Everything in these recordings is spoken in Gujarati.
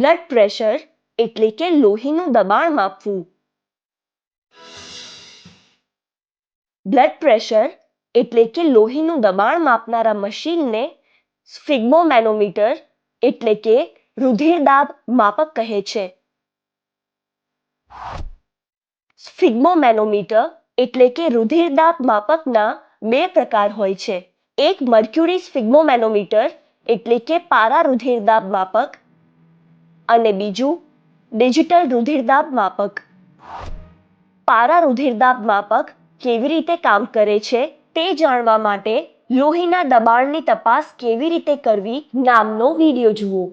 બ્લડ પ્રેશર એટલે કે લોહીનું દબાણ માપવું. બ્લડ પ્રેશર એટલે કે લોહીનું દબાણ માપનારા મશીનને સ્ફિગ્મોમેનોમીટર એટલે કે રુધિરદાબ માપક કહે છે. સ્ફિગ્મોમેનોમીટર એટલે કે રુધિરદાબ માપકના બે પ્રકાર હોય છે. એક મર્ક્યુરી સ્ફિગ્મોમેનોમીટર એટલે કે પારા રુધિર દાબ માપક અને બીજું, ડિજિટલ રુધિરદાબ માપક. પારા રુધિરદાબ માપક કેવી રીતે કામ કરે છે તે જાણવા માટે લોહીના દબાણની તપાસ કેવી રીતે કરવી નામનો વીડિયો જુઓ.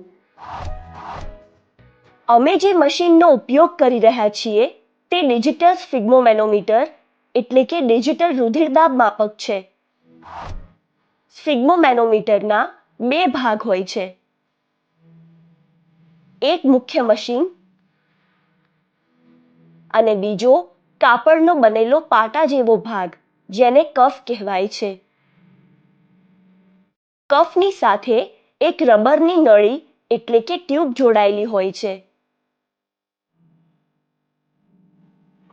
અમે જે મશીનનો ઉપયોગ કરી રહ્યા છીએ તે ડિજિટલ સ્ફિગ્મોમેનોમીટર, એટલે કે ડિજિટલ રુધિરદાબ માપક છે. સ્ફિગ્મોમેનોમીટરના બે ભાગ હોય છે. એક મુખ્ય મશીન અને બીજો કાપડનો બનેલો પાટા જેવો ભાગ, જેને કફ કહેવાય છે. કફની સાથે એક રબરની નળી એટલે કે ટ્યુબ જોડાયેલી હોય છે.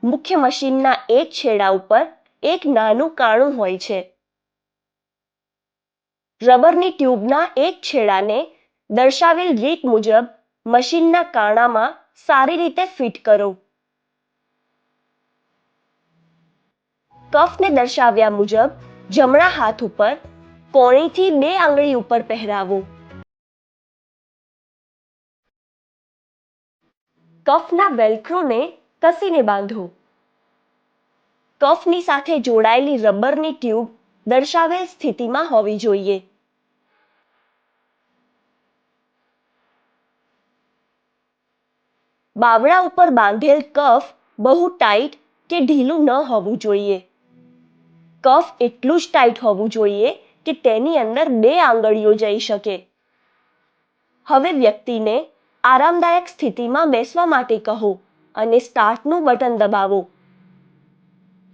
મુખ્ય મશીનના એક છેડા ઉપર એક નાનું કાણું હોય છે. રબરની ટ્યુબના એક છેડાને દર્શાવેલ રીત મુજબ મશીનના કાણામાં સારી રીતે ફિટ કરો. કફને દર્શાવ્યા મુજબ, જમણા હાથ ઉપર કોણીથી બે આંગળી ઉપર પહેરાવો. કફના વેલ્ક્રોને કસીને બાંધો. કફની સાથે જોડાયેલી રબરની ટ્યુબ દર્શાવેલ સ્થિતિમાં હોવી જોઈએ. બાવડા ઉપર બાંધેલ કફ બહુ ટાઈટ કે ઢીલું ન હોવું જોઈએ. કફ એટલું જ ટાઈટ હોવું જોઈએ કે તેની અંદર બે આંગળીઓ જઈ શકે. હવે વ્યક્તિને આરામદાયક સ્થિતિમાં બેસવા માટે કહો અને સ્ટાર્ટનું બટન દબાવો.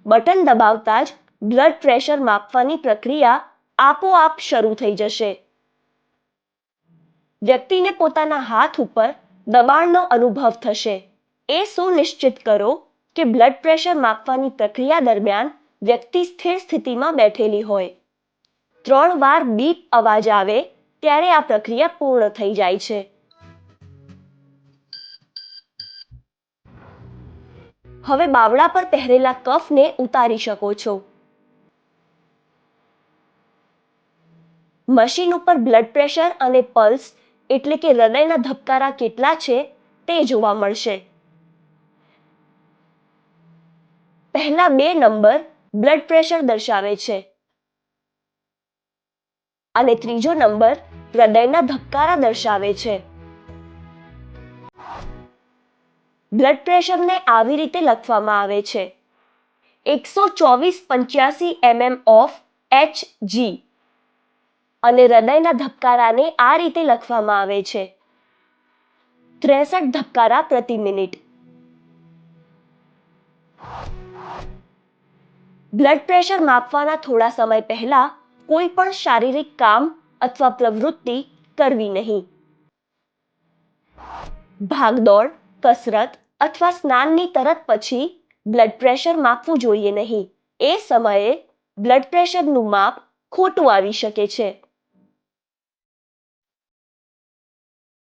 બટન દબાવતા જ બ્લડ પ્રેશર માપવાની પ્રક્રિયા આપોઆપ શરૂ થઈ જશે. વ્યક્તિને પોતાના હાથ ઉપર દબાણનો અનુભવ થશે. એ સુનિશ્ચિત કરો કે બ્લડ પ્રેશર માપવાની પ્રક્રિયા દરમિયાન વ્યક્તિ સ્થિર સ્થિતિમાં બેઠેલી હોય. ત્રણ વાર બીપ અવાજ આવે ત્યારે આ પ્રક્રિયા પૂર્ણ થઈ જાય છે. હવે બાવડા પર પહેરેલા કફને ઉતારી શકો છો. મશીન ઉપર બ્લડ પ્રેશર અને પલ્સ એટલે કે હૃદયના ધબકારા કેટલા છે તે જોવા મળશે. પહેલા બે નંબર બ્લડ પ્રેશર દર્શાવે છે. અને ત્રીજો નંબર હૃદયના ધબકારા દર્શાવે છે. બ્લડ પ્રેશરને આવી રીતે લખવામાં આવે છે. એકસો ચોવીસ પંચ્યાસી એમએમ ઓફ એચ જી. અને હૃદયના ધબકારાને આ રીતે લખવામાં આવે છે. ત્રેસઠ ધબકારા પ્રતિ મિનિટ. બ્લડ પ્રેશર માપવાના થોડા સમય પહેલા કોઈ પણ શારીરિક કામ અથવા પ્રવૃત્તિ કરવી નહીં. ભાગદોડ, કસરત અથવા સ્નાનની તરત પછી બ્લડ પ્રેશર માપવું જોઈએ નહીં. એ સમયે બ્લડ પ્રેશરનું માપ ખોટું આવી શકે છે.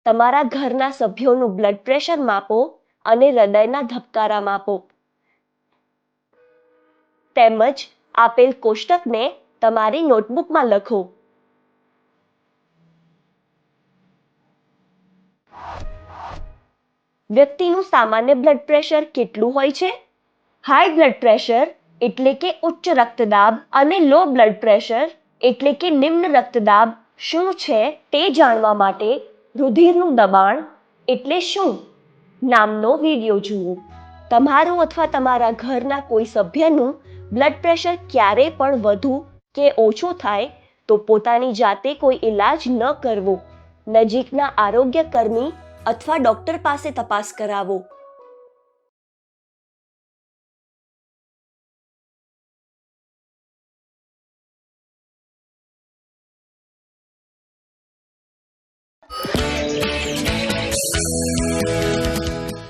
તમારા ઘરના સભ્યોનું બ્લડ પ્રેશર માપો અને હૃદયના ધબકારા માપો. તેમજ આપેલ કોષ્ટકને તમારી નોટબુકમાં લખો. વ્યક્તિનું સામાન્ય બ્લડ પ્રેશર કેટલું હોય છે? હાઈ બ્લડ પ્રેશર એટલે કે ઉચ્ચ રક્તદાબ અને લો બ્લડ પ્રેશર એટલે કે નિમ્ન રક્તદાબ શું છે તે જાણવા માટે રુધિરનું દબાણ એટલે શું? નામનો વીડિયો જુઓ. તમારું અથવા તમારા ઘરના કોઈ સભ્યનું બ્લડ પ્રેશર ક્યારે પણ વધુ કે ઓછું થાય તો પોતાની જાતે કોઈ ઈલાજ ન કરવો. નજીકના આરોગ્ય કર્મી અથવા ડૉક્ટર પાસે તપાસ કરાવો.